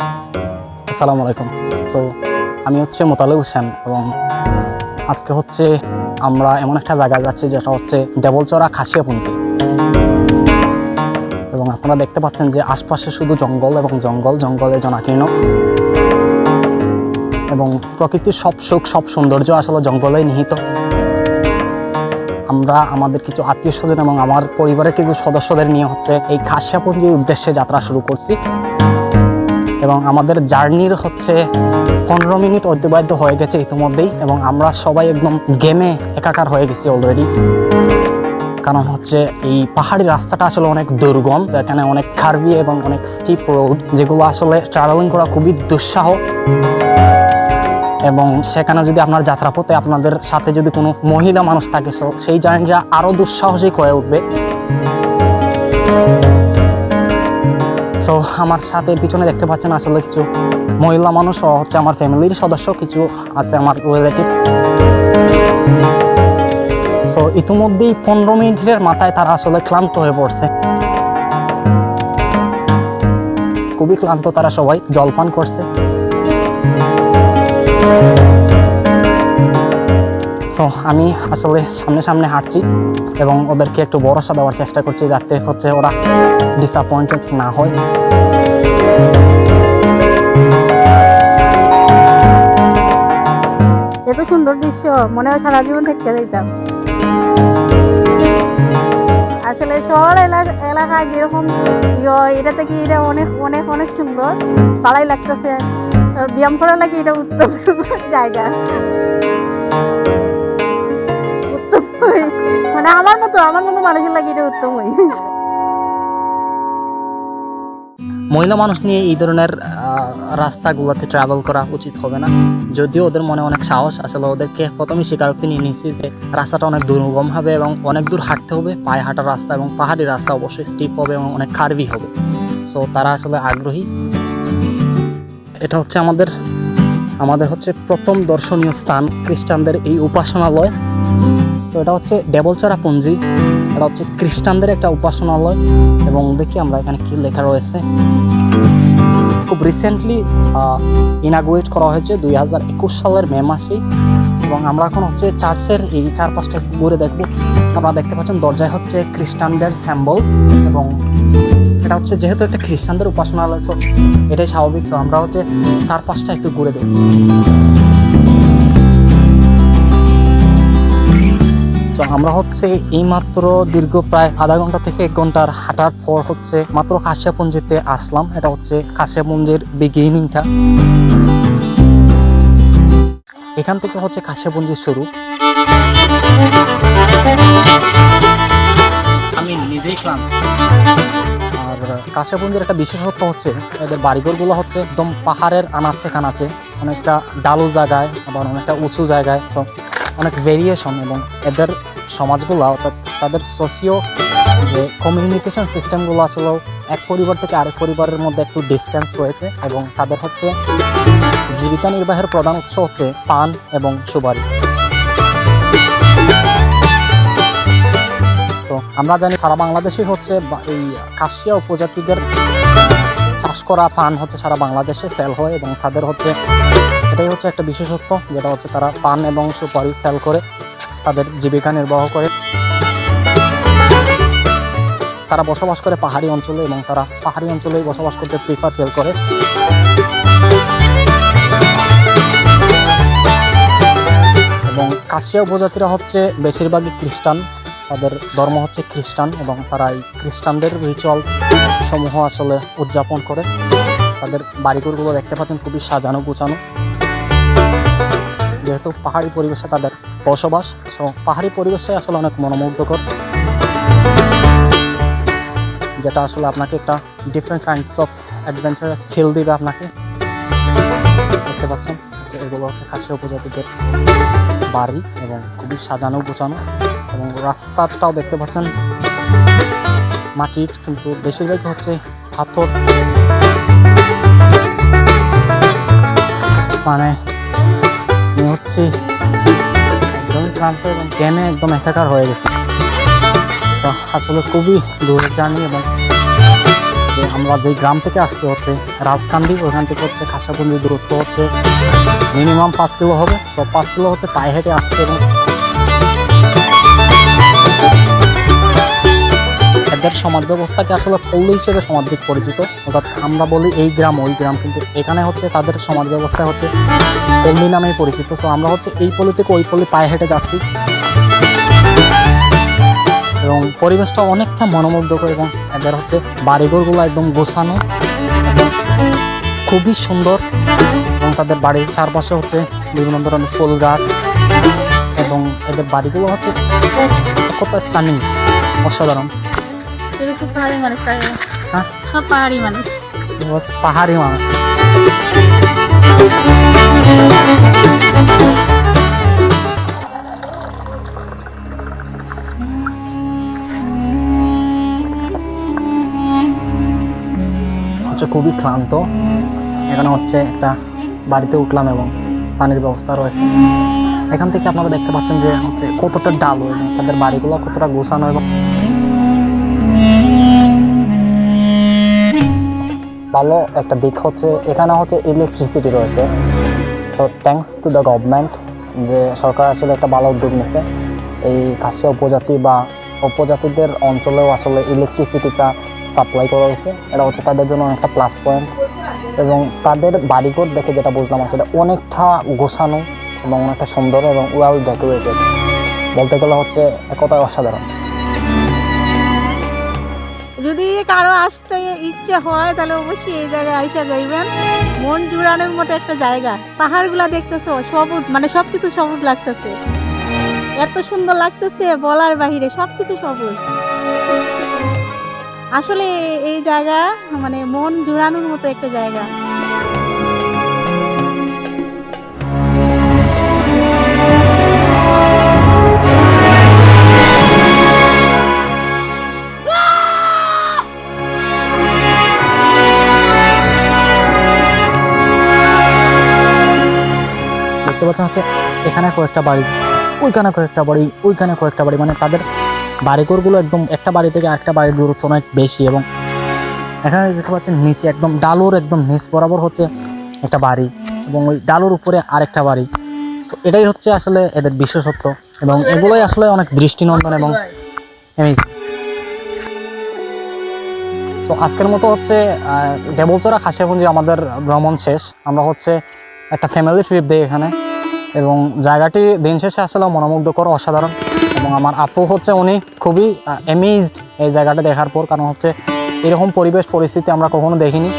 আসসালামু আলাইকুম। তো আমি হচ্ছে মোতালে হোসেন এবং আজকে হচ্ছে আমরা এমন একটা জায়গায় যাচ্ছি যেটা হচ্ছে ডেবলচরা খাসিয়াপুঞ্জি। এবং আপনারা দেখতে পাচ্ছেন যে আশপাশে শুধু জঙ্গল এবং জঙ্গল, জঙ্গলে জনাকীর্ণ। এবং প্রকৃতির সব সুখ, সব সৌন্দর্য আসলে জঙ্গলেই নিহিত। আমরা, আমাদের কিছু আত্মীয় স্বজন এবং আমার পরিবারের কিছু সদস্যদের নিয়ে হচ্ছে এই খাসিয়াপুঞ্জির উদ্দেশ্যে যাত্রা শুরু করছি। এবং আমাদের জার্নির হচ্ছে পনেরো মিনিট অতিবাহিত হয়ে গেছে ইতিমধ্যেই এবং আমরা সবাই একদম গেমে একাকার হয়ে গেছি অলরেডি কারণ হচ্ছে এই পাহাড়ি রাস্তাটা আসলে অনেক দুর্গম, যেখানে অনেক খারবি এবং অনেক স্টিপ রোড যেগুলো আসলে ট্রাভেলিং করা খুবই দুঃসাহ এবং সেখানে যদি আপনার যাত্রাপথে আপনাদের সাথে যদি কোনো মহিলা মানুষ থাকে সেই জার্নিটা আরও দুঃসাহসিক হয়ে উঠবে। সো আমার সাথে পিছনে দেখতে পাচ্ছেন আসলে কিছু মহিলা মানুষ হচ্ছে আমার ফ্যামিলির সদস্য, কিছু আছে আমার রিলেটিভস সো ইতিমধ্যেই পনেরো মিনিটের মাথায় তারা আসলে ক্লান্ত হয়ে পড়ছে। খুবই ক্লান্ত তারা সবাই, জলপান করছে। সো আমি আসলে সামনে সামনে হাঁটছি এবং ওদেরকে একটু ভরসা দেওয়ার চেষ্টা করছি যাতে হচ্ছে ওরা ডিসঅ্যাপয়েন্টেড না হয়। এত সুন্দর দৃশ্য, মনে হয় সারা জীবন থাকতে যাইতাম আসলে শহর এলা- এলাকায় যেরকম এটা থেকে এটা অনেক অনেক অনেক সুন্দর। ভালোই লাগতেছে ব্যায়াম করার লাগে এটা উত্তম জায়গা। মানে আমার মতো আমার মতো মানুষের লাগে এটা উত্তম মহিলা মানুষ নিয়ে এই ধরনের রাস্তাগুলোতে ট্রাভেল করা উচিত হবে না। যদিও ওদের মনে অনেক সাহস আসলে ওদেরকে প্রথমে স্বীকারোক্তি নিয়ে নিচ্ছি যে রাস্তাটা অনেক দুর্গম হবে এবং অনেক দূর হাঁটতে হবে। পায়ে হাঁটার রাস্তা এবং পাহাড়ি রাস্তা অবশ্যই স্টিপ হবে এবং অনেক খারবি হবে। সো তারা আসলে আগ্রহী। এটা হচ্ছে আমাদের আমাদের হচ্ছে প্রথম দর্শনীয় স্থান খ্রিস্টানদের এই উপাসনালয়। তো এটা হচ্ছে ডেবলচরা পুঞ্জি। এটা হচ্ছে খ্রিস্টানদের একটা উপাসনালয় এবং দেখি আমরা এখানে কি লেখা রয়েছে। খুব রিসেন্টলি ইনাগুরেট করা হয়েছে দুই হাজার একুশ সালের মে মাসেই এবং আমরা এখন হচ্ছে চার্চের এই চারপাশটা ঘুরে দেখব। আপনারা দেখতে পাচ্ছেন দরজায় হচ্ছে খ্রিস্টানদের স্যাম্বল এবং এটা হচ্ছে যেহেতু একটা খ্রিস্টানদের উপাসনালয় তো এটাই স্বাভাবিক। তো আমরা হচ্ছে চারপাশটা একটু ঘুরে দেখি তো আমরা হচ্ছে এইমাত্র দীর্ঘ প্রায় আধা ঘণ্টা থেকে এক ঘণ্টার হাঁটার পর হচ্ছে মাত্র কাশিয়াপুঞ্জিতে আসলাম। এটা হচ্ছে কাশিয়াপুঞ্জির বিগিনিংটা এখান থেকে হচ্ছে কাশিয়াপুঞ্জির শুরু। আমি নিজেই ক্লান্ত। আর কাশিয়াপুঞ্জির একটা বিশেষত্ব হচ্ছে, এদের বাড়িঘরগুলো হচ্ছে একদম পাহাড়ের আনাচে কানাচে। অনেকটা ডালু জায়গায় আবার অনেকটা উঁচু জায়গায়। সো অনেক ভেরিয়েশন এবং এদের সমাজগুলো, অর্থাৎ তাদের সোশিও যে কমিউনিকেশন সিস্টেমগুলো আসলেও এক পরিবার থেকে আরেক পরিবারের মধ্যে একটু ডিস্টেন্স রয়েছে এবং তাদের হচ্ছে জীবিকা নির্বাহের প্রধান উৎস হচ্ছে পান এবং সুপারি। তো আমরা জানি সারা বাংলাদেশে হচ্ছে এই কাশিয়া উপজাতিদের চাষ করা পান হচ্ছে সারা বাংলাদেশে সেল হয় এবং তাদের হচ্ছে, এটাই হচ্ছে একটা বিশেষত্ব, যেটা হচ্ছে তারা পান এবং সুপারি সেল করে। তাদের জীবিকা নির্বাহ করে। তারা বসবাস করে পাহাড়ি অঞ্চলে এবং তারা পাহাড়ি অঞ্চলেই বসবাস করতে প্রিফার ফেল করে। এবং কাশিয়া উপজাতিরা হচ্ছে বেশিরভাগই খ্রিস্টান। তাদের ধর্ম হচ্ছে খ্রিস্টান এবং তারা এই খ্রিস্টানদের রিচুয়াল সমূহ আসলে উদযাপন করে। তাদের বাড়িঘরগুলো দেখতে পাচ্ছেন খুবই সাজানো গুছানো যেহেতু পাহাড়ি পরিবেশে তাদের বসবাস সো পাহাড়ি পরিবেশে আসলে অনেক মনোমুগ্ধকর। যেটা আসলে আপনাকে একটা different kinds of adventurous feel দিবে আপনাকে। দেখতে পাচ্ছেন যে এগুলো হচ্ছে খাসিয়া উপজাতিদের বাড়ি এবং খুবই সাজানো গোছানো এবং রাস্তাটাও দেখতে পাচ্ছেন। মাটির কিন্তু বেশিরভাগ হচ্ছে পাথর। মানে হচ্ছে একদম ক্লান্ত এবং জ্ঞানে একদম একাকার হয়ে গেছে। আসলে খুবই দূরের জার্নি এবং আমরা যেই গ্রাম থেকে আসতে হচ্ছে রাজকান্দি, ওখান থেকে হচ্ছে খাসাবন্দির দূরত্ব হচ্ছে মিনিমাম পাঁচ কিলো হবে। সব পাঁচ কিলো হচ্ছে পায়ে হেঁটে আসছে এবং এদের সমাজ ব্যবস্থাকে আসলে পল্লী হিসেবে সমাজবিক পরিচিত। অর্থাৎ আমরা বলি এই গ্রাম, ওই গ্রাম, কিন্তু এখানে হচ্ছে তাদের সমাজ ব্যবস্থা হচ্ছে পল্লী নামেই পরিচিত। সো আমরা হচ্ছে এই পল্লী থেকে ওই পল্লী পায়ে হেঁটে যাচ্ছি। এবং পরিবেশটা অনেকটা মনোমুগ্ধকর এবং এদের হচ্ছে বাড়িঘরগুলো একদম গোছানো। খুবই সুন্দর। এবং তাদের বাড়ির চারপাশে হচ্ছে বিভিন্ন ধরনের ফুল গাছ। এবং এদের বাড়িগুলো হচ্ছে কত স্টানিং অসাধারণ। পাহাড়ি মানুষ হ্যাঁ? সব পাহাড়ি মানুষ। হচ্ছে পাহাড়ি মানুষ। হচ্ছে খুবই ক্লান্ত। এখানে হচ্ছে একটা বাড়িতে উঠলাম এবং পানির ব্যবস্থা রয়েছে। এখান থেকে আপনারা দেখতে পাচ্ছেন যে হচ্ছে কতটা ডাল তাদের বাড়িগুলো কতটা গোছানো এবং ভালো একটা দিক হচ্ছে, এখানে হচ্ছে ইলেকট্রিসিটি রয়েছে। So thanks to the government যে সরকার আসলে একটা ভালো উদ্যোগ নিছে। এই কাশিয়া উপজাতি বা উপজাতিদের অঞ্চলেও আসলে ইলেকট্রিসিটিটা সাপ্লাই করা হয়েছে। এটা হচ্ছে তাদের জন্য অনেকটা প্লাস পয়েন্ট এবং তাদের বাড়িঘর দেখে যেটা বুঝলাম আসলে অনেকটা গোছানো এবং অনেকটা সুন্দর এবং ওয়েল ডেকোরেটেড বলতে গেলে হচ্ছে একতায় অসাধারণ। যদি কারও আসতে ইচ্ছে হয়, তাহলে অবশ্যই এই জায়গায় আইসা যাইবেন। মন জুড়ানোর মতো একটা জায়গা। পাহাড়গুলা দেখতেছো, সবুজ মানে সবকিছু সবুজ লাগতেছে। এত সুন্দর লাগতেছে বলার বাহিরে, সবকিছু সবুজ। আসলে এই জায়গা মানে মন জুড়ানোর মতো একটা জায়গা। পাচ্ছেন হচ্ছে এখানে কয়েকটা বাড়ি, ওইখানে কয়েকটা বাড়ি, ওইখানে কয়েকটা বাড়ি। মানে তাদের বাড়িঘরগুলো একদম একটা বাড়ি থেকে একটা বাড়ির দূরত্ব অনেক বেশি এবং এখানে দেখতে পাচ্ছেন নিচে একদম ডালুর একদম নিচ বরাবর হচ্ছে একটা বাড়ি এবং ওই ডালুর উপরে আরেকটা বাড়ি। তো এটাই হচ্ছে আসলে এদের বিশেষত্ব এবং এগুলোই আসলে অনেক দৃষ্টিনন্দন এবং তো আজকের মতো হচ্ছে ডেবলচরা খাসিয়াপুঞ্জি আমাদের ভ্রমণ শেষ। আমরা হচ্ছে একটা ফ্যামিলি ট্রিপ দিই এখানে। এবং জায়গাটি দিন শেষে আসলে মনোমুগ্ধকর, অসাধারণ এবং আমার আপু হচ্ছে উনি খুবই অ্যামেজড এই জায়গাটা দেখার পর, কারণ হচ্ছে এরকম পরিবেশ, পরিস্থিতি আমরা কখনো দেখিনি।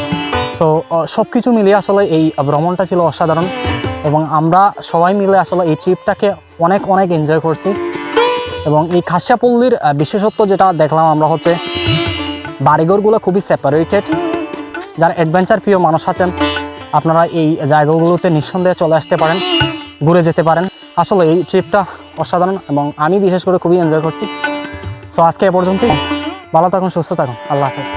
সো সব কিছু মিলিয়ে আসলে এই ভ্রমণটা ছিল অসাধারণ এবং আমরা সবাই মিলে আসলে এই ট্রিপটাকে অনেক অনেক এনজয় করছি এবং এই খাসিয়াপল্লির বিশেষত্ব যেটা দেখলাম আমরা হচ্ছে বাড়িঘরগুলো খুবই সেপারেটেড যারা অ্যাডভেঞ্চার প্রিয় মানুষ আছেন, আপনারা এই জায়গাগুলোতে নিঃসন্দেহে চলে আসতে পারেন। ঘুরে যেতে পারেন। আসলে এই ট্রিপটা অসাধারণ এবং আমি বিশেষ করে খুবই এনজয় করছি। সো আজকে এ পর্যন্তই। ভালো থাকুন, সুস্থ থাকুন। আল্লাহ হাফেজ।